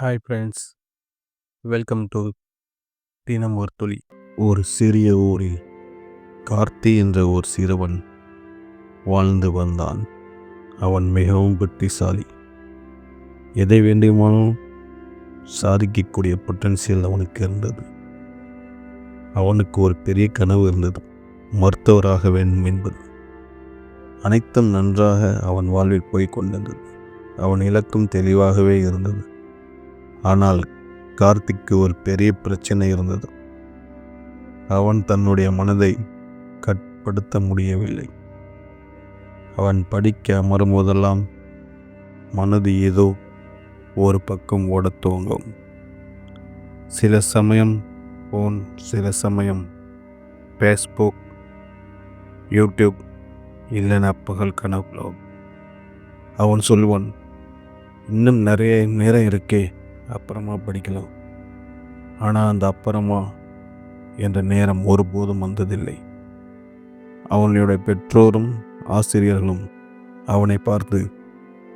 Hi friends welcome to தினம் ஒரு துளி. ஒரு சிறிய ஊரில் கார்த்தி என்ற ஒரு சிறுவன் வாழ்ந்து வந்தான். அவன் மிகவும் புத்திசாலி. எதை வேண்டுமானாலும் சாதிக்கக்கூடிய பொட்டன்சியல் அவனுக்கு இருந்தது. அவனுக்கு ஒரு பெரிய கனவு இருந்தது. மருத்துவராக வேண்டும் என்பது. அனைத்தும் நன்றாக அவன் வாழ்வில் போய்க் கொண்டிருந்தது. அவன் இலக்கும் தெளிவாகவே இருந்தது. ஆனால் கார்த்திக்கு ஒரு பெரிய பிரச்சனை இருந்தது. அவன் தன்னுடைய மனதை கட்டுப்படுத்த முடியவில்லை. அவன் படிக்க அமரும் போதெல்லாம் மனது ஏதோ ஒரு பக்கம் ஓடத் துவங்கும். சில சமயம் ஃபோன் சில சமயம் ஃபேஸ்புக் யூடியூப் இல்லைன்னா பகல் கனவுலோ அவன் சொல்வான் இன்னும் நிறைய நேரம் இருக்கே அப்புறமா படிக்கலாம். ஆனால் அந்த அப்புறமா என்ற நேரம் ஒருபோதும் வந்ததில்லை. அவனுடைய பெற்றோரும் ஆசிரியர்களும் அவனை பார்த்து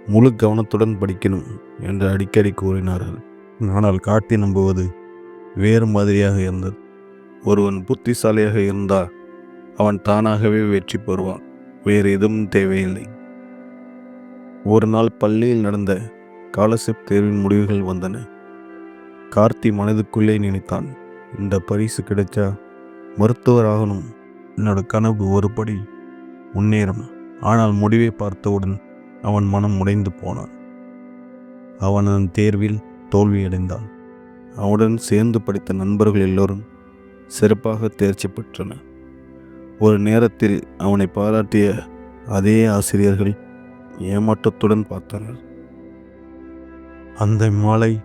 முழு கவனத்துடன் படிக்கணும் என்று அடிக்கடி கூறினார்கள். ஆனால் காட்டி நம்புவது வேறு மாதிரியாக இருந்தது. ஒருவன் புத்திசாலியாக இருந்தால் அவன் தானாகவே வெற்றி பெறுவான். வேறு எதுவும் தேவையில்லை. ஒரு நாள் பள்ளியில் நடந்த ஸ்காலர்ஷிப் தேர்வின் முடிவுகள் வந்தன. கார்த்தி மனதுக்குள்ளே நினைத்தான் இந்த பரிசு கிடைச்சா மருத்துவர் ஆகணும் என்னோட கனவு ஒருபடி முன்னேறும். ஆனால் முடிவை பார்த்தவுடன் அவன் மனம் உடைந்து போனான். அவன் அந்த தேர்வில் தோல்வியடைந்தான் அவனுடன் சேர்ந்து படித்த நண்பர்கள் எல்லோரும் சிறப்பாக தேர்ச்சி பெற்றனர் ஒரு நேரத்தில் அவனை பாராட்டிய அதே ஆசிரியர்கள் ஏமாற்றத்துடன் பார்த்தனர். அந்த மாலை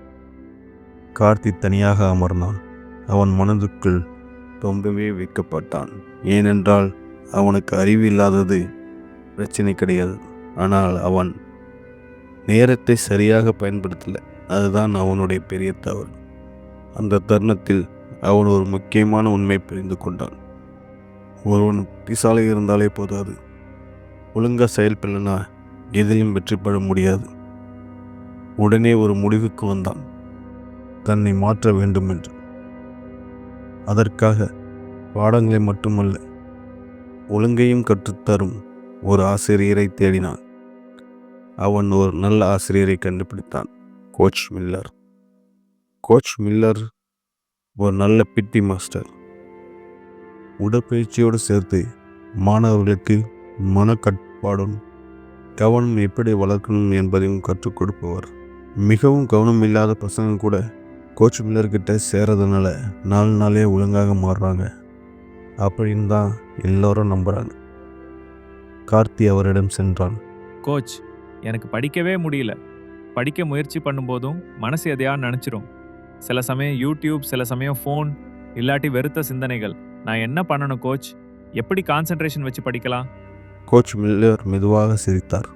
கார்த்தி தனியாக அமர்ந்தான். அவன் மனதுக்குள் ரொம்பவே வைக்கப்பட்டான். ஏனென்றால் அவனுக்கு அறிவு இல்லாதது பிரச்சனை கிடையாது. ஆனால் அவன் நேரத்தை சரியாக பயன்படுத்தலை. அதுதான் அவனுடைய பெரிய தவறு. அந்த தருணத்தில் அவன் ஒரு முக்கியமான உண்மை புரிந்து கொண்டான். ஒருவன் புத்திசாலி இருந்தாலே போதாது. ஒழுங்காக செயல்படலனா எதையும் வெற்றி பெற முடியாது. உடனே ஒரு முடிவுக்கு வந்தான். தன்னை மாற்ற வேண்டும் என்று அதற்காக பாடங்களை மட்டுமல்ல ஒழுங்கையும் கற்றுத்தரும் ஒரு ஆசிரியரை தேடினான். அவன் ஒரு நல்ல ஆசிரியரை கண்டுபிடித்தான் கோச் மில்லர். கோச் மில்லர் ஒரு நல்ல பிட்டி மாஸ்டர். உடற்பயிற்சியோடு சேர்த்து மாணவர்களுக்கு மனக்கட்டுப்பாடும் கவனம் எப்படி வளர்க்கணும் என்பதையும் கற்றுக் கொடுப்பவர். மிகவும் கவனம் இல்லாத பசங்க கூட கோச் மில்லர்கிட்ட சேரதுனால நாலு நாளே ஒழுங்காக மாறுறாங்க. அப்படின்னு தான் எல்லோரும் நம்புகிறாங்க கார்த்தி அவரிடம் சென்றான். கோச் எனக்கு படிக்கவே முடியல. படிக்க முயற்சி பண்ணும்போதும் மனசு எதையா நினச்சிரும். சில சமயம் யூடியூப் சில சமயம் ஃபோன் இல்லாட்டி வெறுத்த சிந்தனைகள். நான் என்ன பண்ணணும் கோச் எப்படி கான்சென்ட்ரேஷன் வச்சு படிக்கலாம்? கோச் மில்லர் மெதுவாக சிரித்தார்.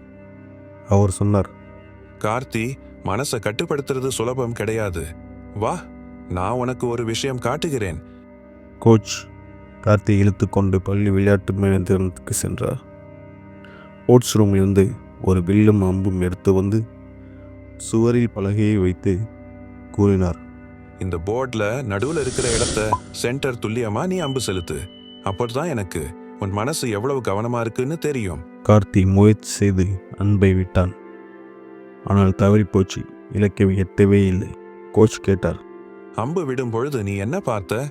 அவர் சொன்னார் கார்த்தி மனசை கட்டுப்படுத்துறது சுலபம் கிடையாது. வா நான் உனக்கு ஒரு விஷயம் காட்டுகிறேன். கோச் கார்த்தி இழுத்து கொண்டு பள்ளி விளையாட்டு மைதானத்துக்கு சென்றார். ஸ்போர்ட்ஸ் ரூமில் இருந்து ஒரு வில்லும் அம்பும் எடுத்து வந்து சுவரில் பலகையை வைத்து கூறினார். இந்த போர்ட்ல நடுவுல இருக்கிற இடத்த சென்டர் துல்லியமா நீ அம்பு செலுத்து. அப்போதான் எனக்கு. உன் மனசு எவ்வளவு கவனமா இருக்குன்னு தெரியும். கார்த்தி முயற்சி செய்து அன்பை விட்டான். ஆனால் தவறி போச்சு இலக்கை எட்டவே இல்லை. கோச் கேட்டார். அம்பு விடும் பொழுது நீ என்ன பார்த்த?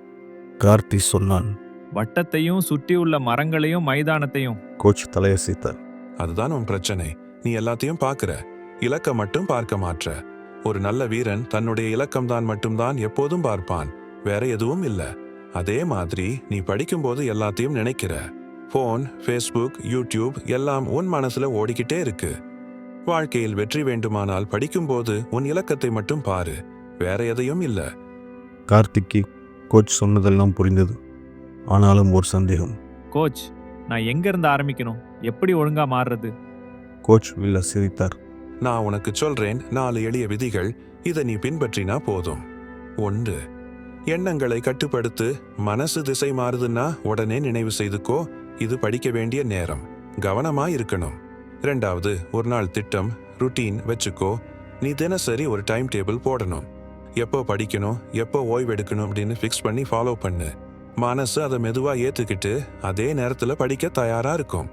கார்த்தி சொன்னான். வட்டத்தையும் சுற்றியுள்ள மரங்களையும் மைதானத்தையும். கோச் தலையசைத்தார். அதுதான் உன் பிரச்சனை. நீ எல்லாத்தையும் பார்க்கிற. இலக்க மட்டும் பார்க்க மாட்ற ஒரு நல்ல வீரன் தன்னுடைய இலக்கம்தான் மட்டும்தான் எப்போதும் பார்ப்பான். வேற எதுவும் இல்ல. அதே மாதிரி நீ படிக்கும்போது எல்லாத்தையும் நினைக்கிற. ஃபோன் ஃபேஸ்புக் யூடியூப் எல்லாம் உன் மனசுல ஓடிக்கிட்டே இருக்கு. வாழ்க்கையில் வெற்றி வேண்டுமானால் படிக்கும்போது உன் இலக்கத்தை மட்டும் பாரு. வேற எதையும் இல்ல. கார்த்திக்கு கோச் சொன்னதெல்லாம் புரிந்தது. ஆனாலும் ஒரு சந்தேகம். கோச் நான் எங்க இருந்து ஆரம்பிக்கணும்? எப்படி ஒழுங்கா மாறுறது? கோச் வில்ல சிரித்தார். நான் உனக்கு சொல்றேன் நாலு எளிய விதிகள். இதை நீ பின்பற்றினா போதும். ஒன்று எண்ணங்களை கட்டுப்படுத்து. மனசு திசை மாறுதுன்னா உடனே நினைவு செய்துக்கோ. இது படிக்க வேண்டிய நேரம். கவனமா இருக்கணும். ரெண்டாவது ஒரு நாள் திட்டம் ருட்டீன் வச்சுக்கோ. நீ தினசரி ஒரு டைம் டேபிள் போடணும். எப்போ படிக்கணும் எப்போ ஓய்வு எடுக்கணும் அப்படின்னு ஃபிக்ஸ் பண்ணி ஃபாலோ பண்ணு. மனசு அதை மெதுவாக ஏற்றுக்கிட்டு அதே நேரத்தில் படிக்க தயாராக இருக்கும்.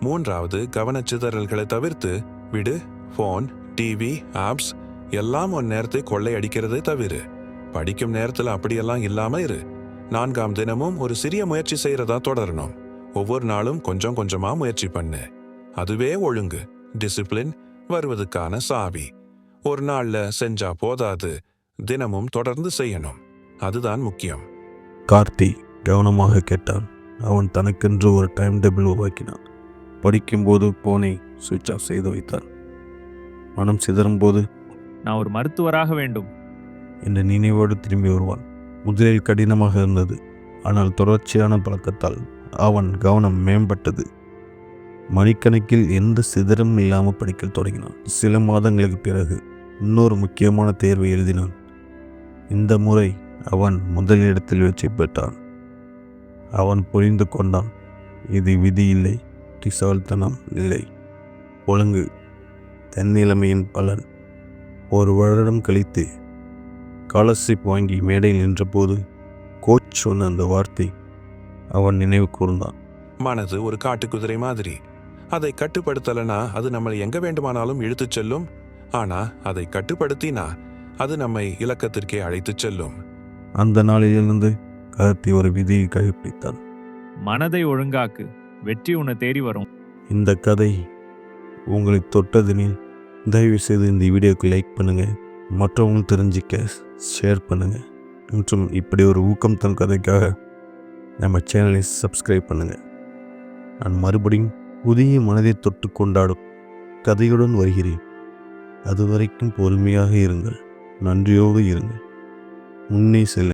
மூன்றாவது கவனச்சிதறல்களை தவிர்த்து விடு ஃபோன் டிவி ஆப்ஸ் எல்லாம் ஒரு நேரத்தை கொள்ளையடிக்கிறதை தவிர. படிக்கும் நேரத்துல அப்படியெல்லாம் இல்லாமல் இரு. நான்காம் தினமும் ஒரு சிறிய முயற்சி செய்யறதா தொடரணும். ஒவ்வொரு நாளும் கொஞ்சம் கொஞ்சமாக முயற்சி பண்ணு. அதுவே ஒழுங்கு டிசிப்ளின் வருவதுக்கான சாவி. ஒரு நாள்ல செஞ்சா போதாது தினமும் தொடர்ந்து செய்யணும். அதுதான் முக்கியம். கார்த்தி கவனமாக கேட்டான். அவன் தனக்கென்று ஒரு டைம் டேபிள் உருவாக்கினான். படிக்கும்போது போனை சுவிட்ச் ஆஃப் செய்து வைத்தான். மனம் சிதறும்போது நான் ஒரு மருத்துவராக வேண்டும். என்ற நினைவோடு திரும்பி வருவான். முதலில் கடினமாக இருந்தது. ஆனால் தொடர்ச்சியான பழக்கத்தால் அவன் கவனம் மேம்பட்டது. மணிக்கணக்கில் எந்த சிதறும் இல்லாமல் படிக்கத் தொடங்கினான். சில மாதங்களுக்கு பிறகு இன்னொரு முக்கியமான தேர்வை எழுதினான். இந்த முறை அவன் முதலிடத்தில் வெற்றி பெற்றான். அவன் புரிந்து கொண்டான் இது விதி இல்லை திசால்தனம் இல்லை. ஒழுங்கு தன்னிலைமையின் பலன். ஒரு வருடம் கழித்து ஸ்காலர்ஷிப் வாங்கி மேடையில் நின்றபோது கோச் சொன்ன அந்த வார்த்தை அவன் நினைவு கூர்ந்தான். மனது ஒரு காட்டுக்குதிரை மாதிரி. அதை கட்டுப்படுத்தலைனா அது நம்மளை எங்க வேண்டுமானாலும் இழுத்துச் செல்லும். ஆனா அதை கட்டுப்படுத்தினா அது நம்மை இலக்கத்திற்கே அழைத்துச் செல்லும். அந்த நாளிலிருந்து கார்த்தி ஒரு விதியை கடைப்பிடித்தான். மனதை ஒழுங்காக்கு வெற்றி உன்னை தேடி வரும். இந்த கதை உங்களை தொட்டதெனில் தயவு செய்து இந்த வீடியோக்கு லைக் பண்ணுங்கள் மற்றவங்களும் தெரிஞ்சிக்க ஷேர் பண்ணுங்கள் மற்றும் இப்படி ஒரு ஊக்கம் தரும் கதைக்காக நம்ம சேனலை சப்ஸ்கிரைப் பண்ணுங்கள் நான் மறுபடியும் புதிய மனதை தொட்டு கொண்டாடும் கதையுடன் வருகிறேன். அதுவரைக்கும் பொறுமையாக இருங்கள். நன்றியோடு இருங்கள். முன்னே செல்ல